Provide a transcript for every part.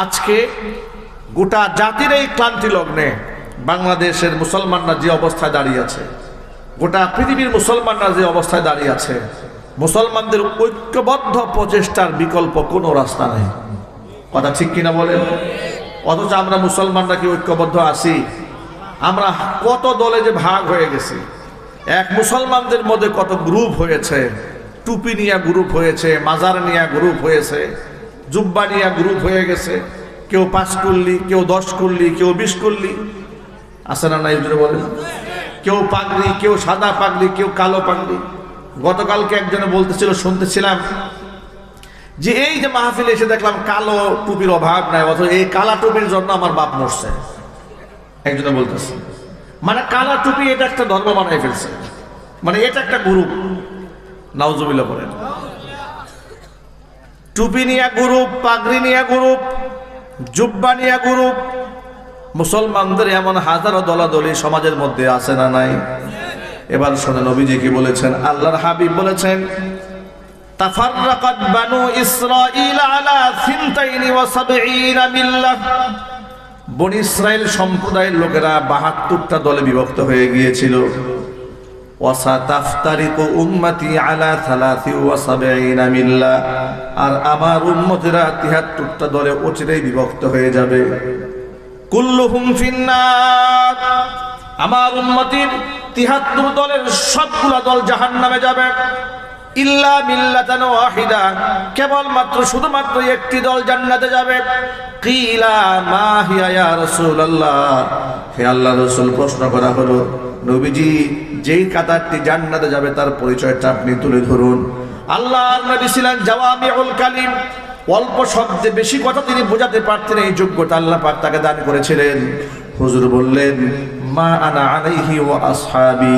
আজকে গোটা জাতির এই ক্লান্তি লগ্নে বাংলাদেশের মুসলমানরা যে অবস্থায় দাঁড়িয়ে আছে, গোটা পৃথিবীর মুসলমানরা যে অবস্থায় দাঁড়িয়ে আছে, মুসলমানদের ঐক্যবদ্ধ প্রচেষ্টার বিকল্প কোনো রাস্তা নেই। কথা ঠিক কিনা বলেন? অথচ আমরা মুসলমানরা কি ঐক্যবদ্ধ আছি? আমরা কত দলে যে ভাগ হয়ে গেছি। এক মুসলমানদের মধ্যে কত গ্রুপ হয়েছে? টুপি নিয়ে গ্রুপ হয়েছে, মাজার নিয়ে গ্রুপ হয়েছে। জুব্বা নিয়া গ্রুপ হয়ে গেছে। কেউ পাঁচ করলি কেউ দশ করলি কেউ বিশ করলি আসে না নাই বলেন? কেউ পাগলি কেউ সাদা পাগলি কেউ কালো পাগলি গতকালকে একজনে বলতেছিল, শুনতেছিলাম যে এই যে মাহফিলে এসে দেখলাম কালো টুপির অভাব নাই, অথচ এই কালা টুপির জন্য আমার বাপ মরছে। একজনে বলতেছে মানে কালা টুপি এটা একটা ধর্ম বানাই ফেলছে। মানে এটা একটা গ্রুপ। নাউজুবিল্লা করেন টুপি নিয়া গ্রুপ, পাগড়ি নিয়া গ্রুপ, জুব্বা নিয়া গ্রুপ। মুসলমানদের এমন হাজারো দলাদলি সমাজের মধ্যে আছে না নাই? এবার শোনেন নবীজি কি বলেছেন? আল্লাহর হাবিব বলেছেন, তাফাররাকাত বানু সম্প্রদায়ের লোকেরা বাহাত্তরটা দলে বিভক্ত হয়ে গিয়েছিল। আর আমার উম্মতেরা 73টা দলে অচিরেই বিভক্ত হয়ে যাবে। কুল্লুহুম ফিন্নার। আমার উম্মতির 73 দলের সবগুলা দল জাহান নামে যাবে। ইল্লা মিল্লাতান ওয়াহিদা। কেবলমাত্র শুধুমাত্র একটি দল জান্নাতে যাবে। কিলা মা হিয়া ইয়া রাসূলুল্লাহ। হে আল্লাহ রাসূল, প্রশ্ন করা হলো, নবীজি, যেই কাতারটি জান্নাতে যাবে তার পরিচয়টা আপনি তুলে ধরুন। আল্লাহর নবী ছিলেন জাওয়ামিউল কালিম। অল্প শব্দে বেশি কথা তিনি বোঝাতে পারতেন, এই যোগ্যতা আল্লাহ পাক তাকে দান করেছিলেন। হুজুর বললেন, মা আনা আলাইহি ওয়া আসহাবি।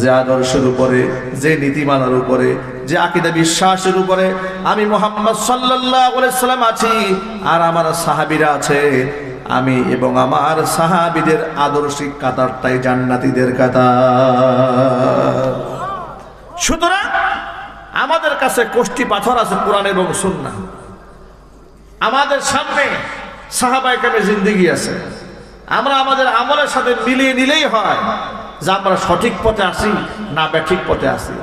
যে আদর্শের উপরে, যে নীতিমালার উপরে যে আকিদা বিশ্বাসের উপরে আমি মোহাম্মদ সাল্লাম আছি আর আমার সাহাবিরা আছে। আমি এবং আমার সাহাবিদের আদর্শিক কাতারটাই জান্নাতীদের কাতার। সুতরাং আমাদের কাছে কোষ্ঠী পাথর আছে কোরআন এবং সুন্নাহ। আমাদের সামনে সাহাবাই কামে জিন্দিগি আছে। আমরা আমাদের আমলের সাথে মিলিয়ে নিলেই হয় যে আমরা সঠিক পথে আসি না ব্যাঠিক পথে আসি।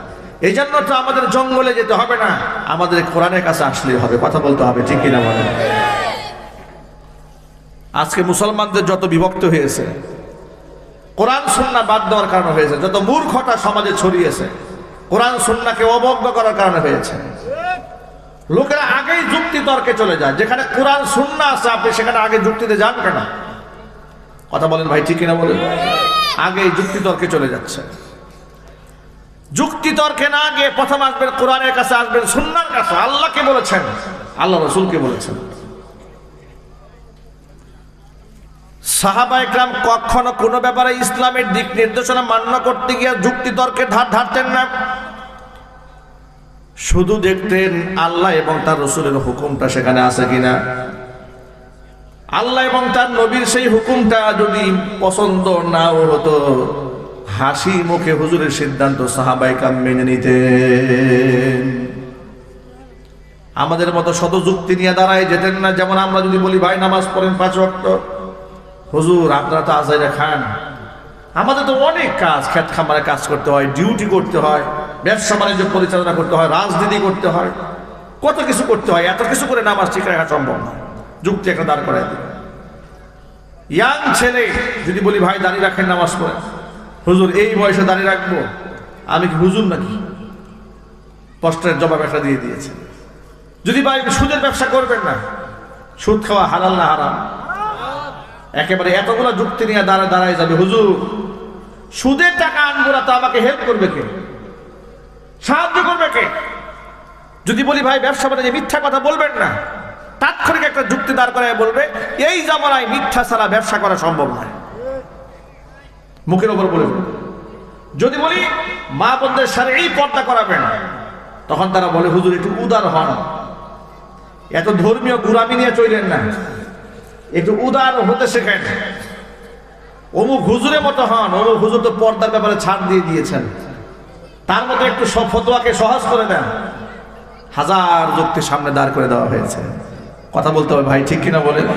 এই জন্য তো আমাদের জঙ্গলে যেতে হবে না। আমাদের কোরআনের কাছে আসলেই হবে। কথা বলতে হবে, ঠিক কিনা বলেন? আজকে মুসলমানদের যত বিভক্ত হয়েছে, কোরআন, সুন্না বাদ দেওয়ার কারণে হয়েছে, যত মূর্খতা সমাজে ছড়িয়েছে, কোরআন, সুন্নাকে অবজ্ঞ করার কারণে হয়েছে। লোকেরা আগেই যুক্তি তর্কে চলে যায়, যেখানে কোরআন, সুন্না আছে, আপনি সেখানে আগে যুক্তিতে যান কেন? কথা বলেন ভাই, ঠিক কিনা বলেন? আগেই যুক্তি তর্কে চলে যাচ্ছে। যুক্তি তর্কে না গিয়ে প্রথম আসবেন কোরআনের কাছে, আসবেন সুন্নার কাছে। আল্লাহকে বলেছেন। আল্লাহ রসুলকে বলেছেন। সাহাবা একরাম কখনো কোনো ব্যাপারে ইসলামের দিক নির্দেশনা মান্য করতে গিয়ে যুক্তি তর্কে ধার ধারতেন না। শুধু দেখতেন আল্লাহ এবং তার রসুলের হুকুমটা সেখানে আছে কিনা। আল্লাহ এবং তার নবীর সেই হুকুমটা যদি পছন্দ নাও হতো হাসি মুখে হুজুরের সিদ্ধান্ত সাহাবাই কাম মেনে নিতে আমাদের মতো শত যুক্তি নিয়ে দাঁড়ায় যেতেন না, যেমন আমরা যদি বলি, ভাই, নামাজ পড়েন পাঁচ ওয়াক্ত। হুজুর, আপনারা তো আজাইরা খান। আমাদের তো অনেক কাজ, খেত খামারে কাজ করতে হয়, ডিউটি করতে হয়, ব্যবসা বাণিজ্য পরিচালনা করতে হয়, রাজনীতি করতে হয়, কত কিছু করতে হয়, এত কিছু করে নামাজ ঠিক রাখা সম্ভব না। যুক্তি একটা দাঁড় দিবে ইয়াং ছেলে, যদি বলি, ভাই, দাঁড়িয়ে রাখেন নামাজ পড়ে হুজুর, এই বয়সে দাঁড়িয়ে রাখব। আমি কি হুজুর নাকি? কষ্টের জবাব একটা দিয়ে দিয়েছে। যদি ভাই সুদের ব্যবসা করবেন না, সুদ খাওয়া হালাল না হারাম? একেবারে এতগুলো যুক্তি নিয়ে দাঁড়ায় দাঁড়ায় যাবে, হুজুর। সুদের টাকা আনব না তো আমাকে হেল্প করবে কে? সাহায্য করবে কে? যদি বলি, ভাই, ব্যবসা বাণিজ্যে মিথ্যা কথা বলবেন না, তাৎক্ষণিক একটা যুক্তি দাঁড় করায় বলবে, এই জামানায় মিথ্যা ছাড়া ব্যবসা করা সম্ভব নয়। মুখের ওপর বলে যদি বলি, মা বোনদের সাথে এই পর্দা করাবেন, তখন তারা বলে, হুজুর, একটু উদার হন। এত ধর্মীয় গুরামি নিয়ে চললেন না। একটু উদার হতে শেখেন। অমুক হুজুরের মতো হন, অমুক হুজুর তো পর্দার ব্যাপারে ছাড় দিয়ে দিয়েছেন। তার মতো একটু ফতোয়াকে সহজ করে দেন। হাজার যুক্তি সামনে দাঁড় করে দেওয়া হয়েছে। কথা বলতে হবে ভাই, ঠিক কিনা বলেন?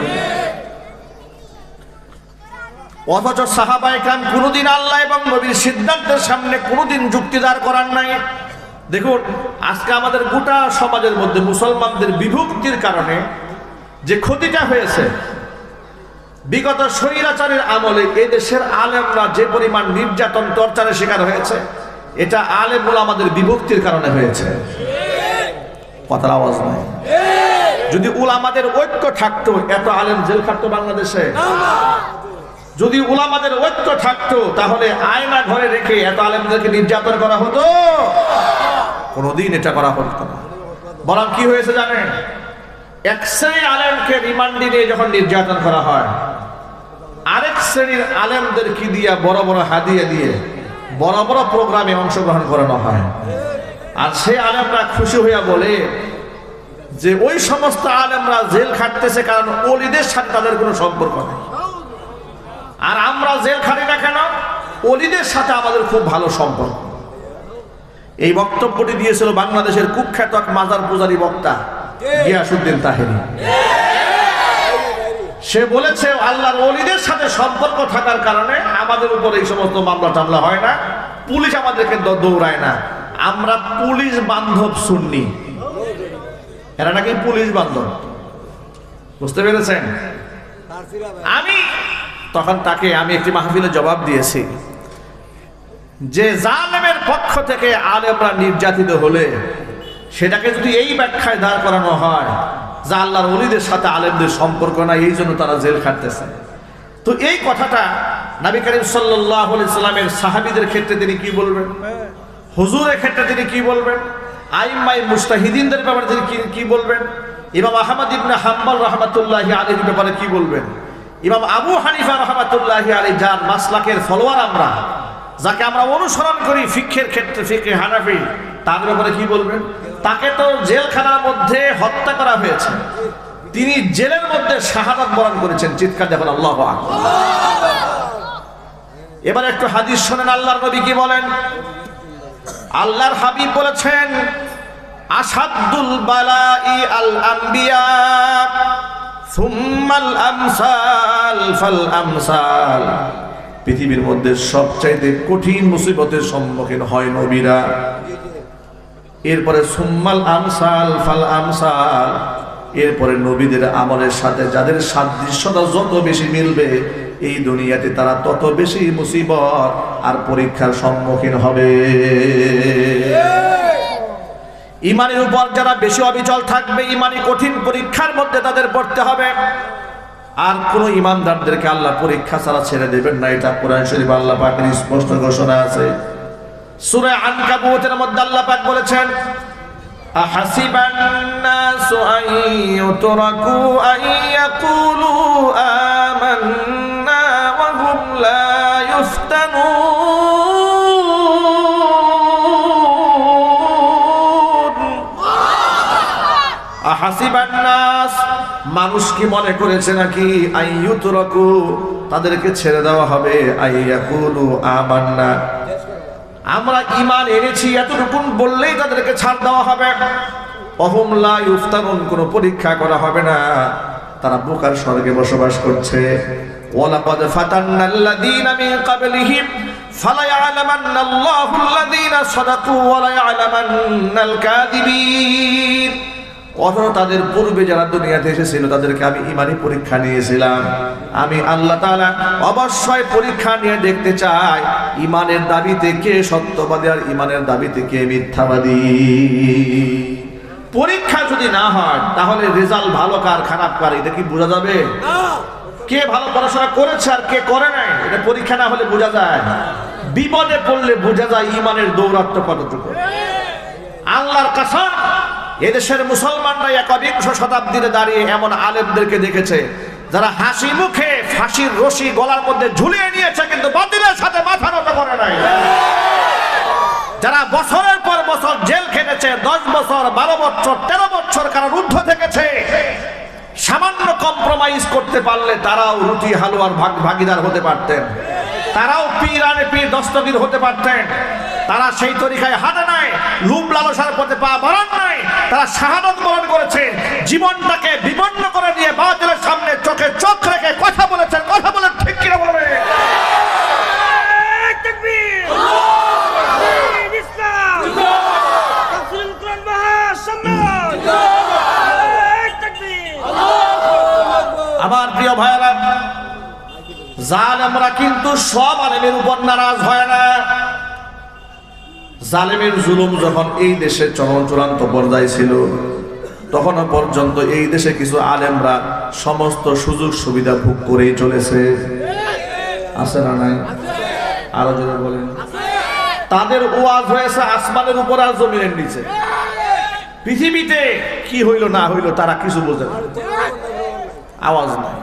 অথচ সাহাবাই খান কোনোদিন আল্লাহ এবং নবীর সিদ্ধান্তের সামনে কোনোদিন যুক্তি দাঁড় করার নাই। দেখুন, আজকে আমাদের গোটা সমাজের মধ্যে মুসলমানদের বিভক্তির কারণে যে ক্ষতিটা হয়েছে, বিগত স্বৈরাচারের আমলে এই দেশের আলেমরা যে পরিমাণ নির্যাতন, টর্চারের শিকার হয়েছে, এটা আলেম আমাদের বিভক্তির কারণে হয়েছে। কথার আওয়াজ নাই। যদি উল আমাদের ঐক্য থাকতো, এত আলেম জেল খাটতো বাংলাদেশে। যদি উলামাদের ঐক্য থাকতো, তাহলে আয়না ঘরে রেখে এত আলেমদেরকে নির্যাতন করা হতো। কোনোদিন এটা করা হতো না। বরং কি হয়েছে জানেন? এক শ্রেণির আলেমকে রিমান্ডে নিয়ে যখন নির্যাতন করা হয়, আরেক শ্রেণির আলেমদের কি দিয়া বড় বড় হাদিয়া দিয়ে বড় বড় প্রোগ্রামে অংশগ্রহণ করানো হয়। আর সে আলেমরা খুশি হইয়া বলে যে, ওই সমস্ত আলেমরা জেল খাটতেছে কারণ অলিদের সাথে তাদের কোনো সম্পর্ক নেই। আর আমরা জেল খাটি না কেন? অলিদের সাথে আমাদের খুব ভালো সম্পর্ক। এই বক্তব্যটি দিয়েছিল বাংলাদেশের কুখ্যাত মাজার পূজারী বক্তা গিয়াসুদ্দিন তাহেরি। সে বলেছে, আল্লাহর অলিদের সাথে সম্পর্ক থাকার কারণে আমাদের উপর এই সমস্ত মামলা টামলা হয় না। পুলিশ আমাদেরকে দৌড়ায় না। আমরা পুলিশ বান্ধব শুননি এরা নাকি পুলিশ বান্ধব। বুঝতে পেরেছেন? আমি তখন তাকে আমি একটি মাহফিলে জবাব দিয়েছি। যে জালেমের পক্ষ থেকে আলেমরা নির্যাতিত হলে, সেটাকে যদি এই ব্যাখ্যায় দাঁড় করানো হয় যা আল্লাহর অলিদের সাথে আলেমদের সম্পর্ক নাই, এই জন্য তারা জেল খাটতেছে। তো এই কথাটা নবী করিম সাল্লাহ সাল্লামের সাহাবিদের ক্ষেত্রে তিনি কি বলবেন? হুজুরের ক্ষেত্রে তিনি কি বলবেন? আইমাই মুস্তাহিদিনদের ব্যাপারে তিনি কি- কি বলবেন? ইমাম আহমদ ইবনে হাম্বল রহমাতুল্লাহি আলীর ব্যাপারে কি বলবেন? ইমাম আবু হানিফা রহমাতুল্লাহি আলী যার মাসলাকের ফলোয়ার আমরা, যাকে আমরা অনুসরণ করি ফিক্ষের ক্ষেত্রে ফিক্ষে হানাফি তার উপরে কি বলবেন? তাকে তো জেলখানার মধ্যে হত্যা করা হয়েছে। তিনি জেলের মধ্যে শাহাদাত বরণ করেছেন, চিৎকার দেখুন, আল্লাহ এবার একটু হাদিস শোনেন, আল্লাহর নবী কি বলেন? আল্লাহর হাবিব বলেছেন আসাদুল বালাই আল আম্বিয়া সুম্মাল আমসাল ফাল আমসাল। পৃথিবীর মধ্যে সবচাইতে কঠিন মুসিবতের সম্মুখীন হয় নবীরা। এরপরে সুম্মাল আমসাল ফাল আমসাল। এরপরে নবীদের আমলের সাথে যাদের সাদৃশ্যতা যত বেশি মিলবে, এই দুনিয়াতে তারা তত বেশি মুসিবত আর পরীক্ষার সম্মুখীন হবে। ইমানের উপর যারা বেশি অবিচল থাকবে ইমানি কঠিন পরীক্ষার মধ্যে তাদের পড়তে হবে আর কোন ইমানদারদেরকে আল্লাহ পরীক্ষা ছাড়া ছেড়ে দেবেন না এটা কোরআন শরীফ আল্লাহ পাকের স্পষ্ট ঘোষণা আছে সূরা আনকাবুতের মধ্যে আল্লাহ পাক বলেছেন أحسب الناس أن يتركوا أن يقولوا آمنا وهم لا يفتنون মানুষ কি মনে করেছে নাকি? তাদেরকে ছেড়ে দেওয়া হবে। আমরা ইমান এনেছি এতটুকুন বললেই তাদেরকে ছাড় দেওয়া হবে। অহম লা ইফতানুন কোনো পরীক্ষা করা হবে না। তারা বোকার স্বর্গে বসবাস করছে। ওয়ালাকাদ ফাতান্নাল্লাযীনা মিন ক্বাবলিহিম কাযিবিন। অথচ তাদের পূর্বে যারা দুনিয়াতে এসেছিল তাদেরকে আমি ইমানি পরীক্ষা নিয়েছিলাম। আমি আল্লাহ তাআলা অবশ্যই পরীক্ষা নিয়ে দেখতে চাই ইমানের দাবিতে কে সত্যবাদী আর ইমানের দাবিতে কে মিথ্যাবাদী। পরীক্ষা যদি না হয় তাহলে রেজাল্ট ভালো কার খারাপ কার এটা কি বোঝা যাবে? কে ভালো পড়াশোনা করেছে আর কে করে নাই এটা পরীক্ষা না হলে বোঝা যায়। বিপদে পড়লে বোঝা যায় ইমানের দৌরাত্ম কতটুকু। আল্লাহর কাসম এদেশের মুসলমানরা একবিংশ শতাব্দীতে দাঁড়িয়ে এমন আলেমদেরকে দেখেছে, যারা হাসি মুখে ফাঁসির রশি গলার মধ্যে ঝুলিয়ে নিয়েছে, কিন্তু বাতিলের সাথে মাথা নত করে নাই। যারা বছরের পর বছর জেল খেটেছে, দশ বছর, বারো বছর, তেরো বছর কারণ ঊর্ধ্ব থেকেছে, সামান্য কম্প্রোমাইজ করতে পারলে তারাও রুটি হালুয়ার ভাগ ভাগিদার হতে পারতেন। তারাও পীর আনে পীর দস্তগীর হতে পারতেন। তারা সেই তরিকায় হাঁটে নাই লুপ লালসার পথে পা বাড়ান নাই। তারা শাহাদত বরণ করেছে। জীবনটাকে বিপন্ন করে দিয়ে বাতিলের সামনে চোখে চোখ রেখে কথা বলেছেন। কথা বলে ঠিক কিনা বলে তাকবীর। দিন ইসলাম। তাফসীরুল কোরআন মহাসম্মেলন। তাকবীর। আমার প্রিয় ভাইরা জালেমরা কিন্তু সব আলেমের উপর নারাজ জালেমের জুলুম যখন এই দেশে চরম চূড়ান্ত পর্যায়ে ছিল, তখনও পর্যন্ত এই দেশে কিছু আলেমরা সমস্ত সুযোগ সুবিধা ভোগ করেই চলেছে। আছে না নাই? আরও জোরে বলেন। তাদের ওয়াজ হয়েছে আসমানের উপর আর জমিনের নিচে। পৃথিবীতে কি হইল না হইল তারা কিছু বোঝে না। আওয়াজ নাই।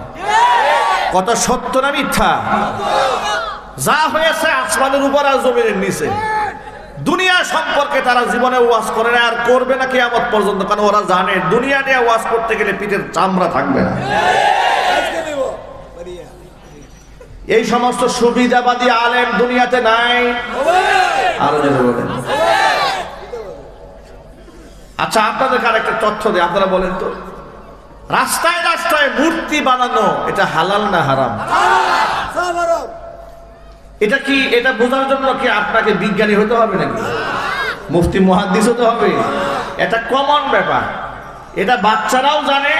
কত সত্য না মিথ্যা? যা হয়েছে আসমানের উপর আর জমিনের নিচে। সম্পর্কে তারা জীবনে ওয়াজ করে না, আর করবে না কিয়ামত পর্যন্ত, কারণ ওরা জানে, দুনিয়া নিয়ে ওয়াজ করতে গেলে পিঠের চামড়া থাকবে না। এই সমস্ত সুবিধাবাদী আলেম দুনিয়াতে নাই। আচ্ছা আপনাদেরকে আরেকটা তথ্য দিই, আপনারা বলেন তো। রাস্তায় রাস্তায় মূর্তি বানানো, এটা হালাল না হারাম হারাম? এটা কি, এটা বোঝার জন্য কি আপনাকে বিজ্ঞানী হতে হবে নাকি? মুফতি, মহাদ্দিস হতে হবে? এটা কমন ব্যাপার। এটা বাচ্চারাও জানে,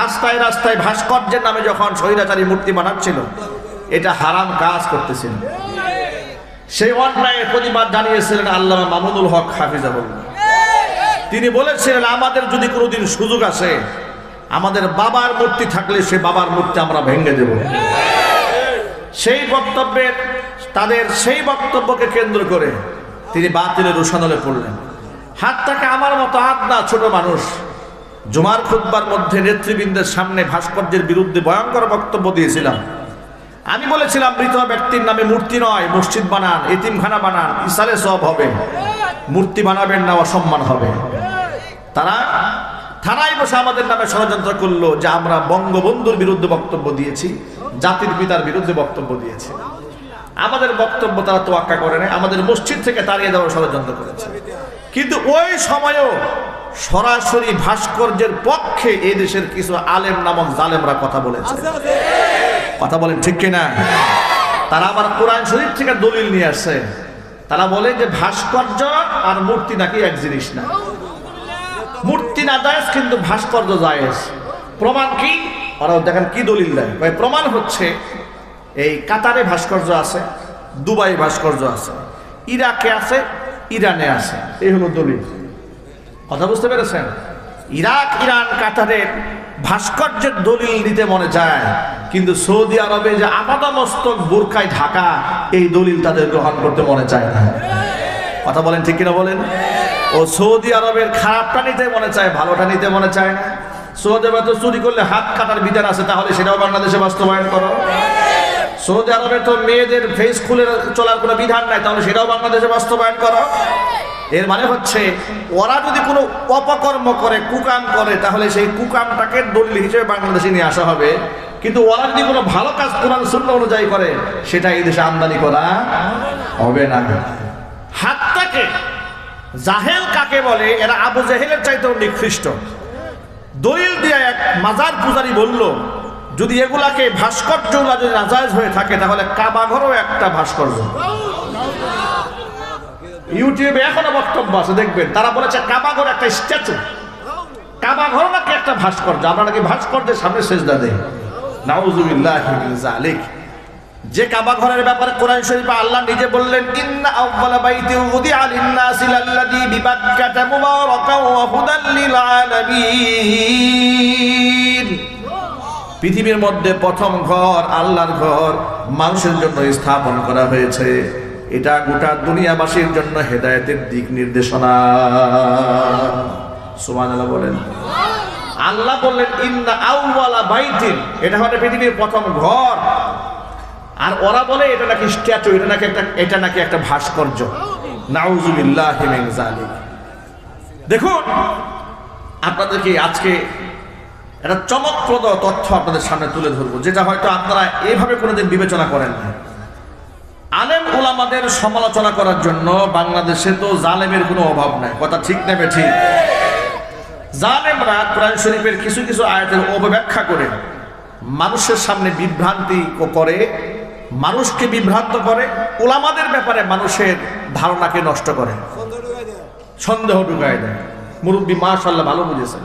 রাস্তায় রাস্তায় ভাস্কর্যের নামে যখন স্বৈরাচারী মূর্তি বানাচ্ছিল, এটা হারাম কাজ করতেছিল। সেই অন্যায়ের প্রতিবাদ জানিয়েছিলেন আল্লামা মামুনুল হক হাফিজাবুল্লাহ তিনি বলেছিলেন, আমাদের যদি কোনোদিন সুযোগ আসে, আমাদের বাবার মূর্তি থাকলে সে বাবার মূর্তি আমরা ভেঙে দেব। সেই বক্তব্যের তাদের সেই বক্তব্যকে কেন্দ্র করে তিনি বাতিলের রোশানলে পড়লেন। হাতটাকে আমার মতো হাত না ছোট মানুষ জুমার খুদ্বার মধ্যে নেতৃবৃন্দের সামনে ভাস্কর্যের বিরুদ্ধে ভয়ঙ্কর বক্তব্য দিয়েছিলাম। আমি বলেছিলাম, মৃত ব্যক্তির নামে মূর্তি নয়, মসজিদ বানান, এতিমখানা বানান ইসালে সব হবে। মূর্তি বানাবেন না, অসম্মান হবে। তারা থানায় বসে আমাদের নামে ষড়যন্ত্র করল যে আমরা বঙ্গবন্ধুর বিরুদ্ধে বক্তব্য দিয়েছি, জাতির পিতার বিরুদ্ধে বক্তব্য দিয়েছি। আমাদের বক্তব্য তারা তোয়াক্কা করে নাই আমাদের মসজিদ থেকে তাড়িয়ে দেওয়ার ষড়যন্ত্র করেছে। কিন্তু ওই সময়ও সরাসরি ভাস্কর্যের পক্ষে এই দেশের কিছু আলেম নামক জালেমরা কথা বলেছে। কথা বলেন ঠিক কিনা? তারা আবার কোরআন শরীফ থেকে দলিল নিয়ে আসছে। তারা বলে যে ভাস্কর্য আর মূর্তি নাকি এক জিনিস না। মূর্তি না জায়েজ, কিন্তু ভাস্কর্য জায়েজ। প্রমাণ কি? ওরা দেখেন কি দলিল দেয়। প্রমাণ হচ্ছে এই কাতারে ভাস্কর্য আছে, দুবাই ভাস্কর্য আছে, ইরাকে আছে, ইরানে আছে। এই হলো দলিল। কথা বুঝতে পেরেছেন? ইরাক, ইরান, কাতারের ভাস্কর্যের দলিল দিতে মনে চায়, কিন্তু সৌদি আরবে যে আপাদমস্তক বোরখায় ঢাকা, এই দলিল তাদের গ্রহণ করতে মনে চায় না। কথা বলেন ঠিক কিনা বলেন? ও সৌদি আরবের খারাপটা নিতে মনে চায়, ভালোটা নিতে মনে চায় না। সৌদি আরবে তো চুরি করলে হাত কাটার বিধান আছে, তাহলে সেটাও বাংলাদেশে বাস্তবায়ন করো। সৌদি আরবে তো মেয়েদের ফেস খুলে চলার কোনো বিধান নাই, তাহলে সেটাও বাংলাদেশে বাস্তবায়ন করা। এর মানে হচ্ছে, ওরা যদি কোনো অপকর্ম করে, কুকাম করে, তাহলে সেই কুকামটাকে দলিল হিসেবে বাংলাদেশে নিয়ে আসা হবে। কিন্তু ওরা যদি কোনো ভালো কাজ কোরআন শূন্য অনুযায়ী করে, সেটা এই দেশে আমদানি করা হবে না। হাতটাকে জাহেল কাকে বলে? এরা আবু জাহেলের চাইতেও নিকৃষ্ট। দলিল দিয়ে এক মাজার পূজারি বলল যদি এগুলাকে ভাস্কর্যগুলা যদি নাজায়জ হয়ে থাকে, তাহলে কাবাঘরও একটা ভাস্কর্য। ইউটিউবে এখনও বক্তব্য আছে, দেখবেন। তারা বলেছে কাবাঘর একটা স্ট্যাচু। কাবাঘর নাকি একটা ভাস্কর্য। আমরা নাকি ভাস্কর্যের সামনে সেজদা দেই। নাউজুবিল্লাহ যে কাবা ঘরের ব্যাপারে কোরআন শরীফে আল্লাহ নিজে বললেন, ইন্না আউওয়ালা বাইতি উদিআ লিন-নাসি লাল্লাযী বিবাক্কাতা মুবারাকান ওয়া হুদাল আলামিন। পৃথিবীর মধ্যে প্রথম ঘর, আল্লাহর ঘর মানুষের জন্য স্থাপন করা হয়েছে। এটা গোটা দুনিয়াবাসীর জন্য হেদায়েতের দিক নির্দেশনা। সুবহানাল্লাহ বলেন। আল্লাহ বললেন, ইন্না আউওয়ালা বাইতিন। এটা হচ্ছে পৃথিবীর প্রথম ঘর। আর ওরা বলে, এটা নাকি স্ট্যাচু, এটা নাকি একটা, এটা নাকি একটা ভাস্কর্য। নাউজুবিল্লাহ দেখুন, আপনাদেরকে আজকে একটা চমকপ্রদ তথ্য আপনাদের সামনে তুলে ধরবো, যেটা হয়তো আপনারা এইভাবে কোনোদিন বিবেচনা করেন না আলেম ওলামাদের সমালোচনা করার জন্য বাংলাদেশে তো জালেমের কোনো অভাব নাই। কথা ঠিক নেবে ঠিক জালেমরা কোরআন শরীফের কিছু কিছু আয়াতের অপব্যাখ্যা করে, মানুষের সামনে বিভ্রান্তি করে, মানুষকে বিভ্রান্ত করে ওলামাদের ব্যাপারে মানুষের ধারণাকে নষ্ট করে। সন্দেহ ঢুকায় দেয়। মুরব্বী মাশাল্লাহ ভালো বুঝেছেন।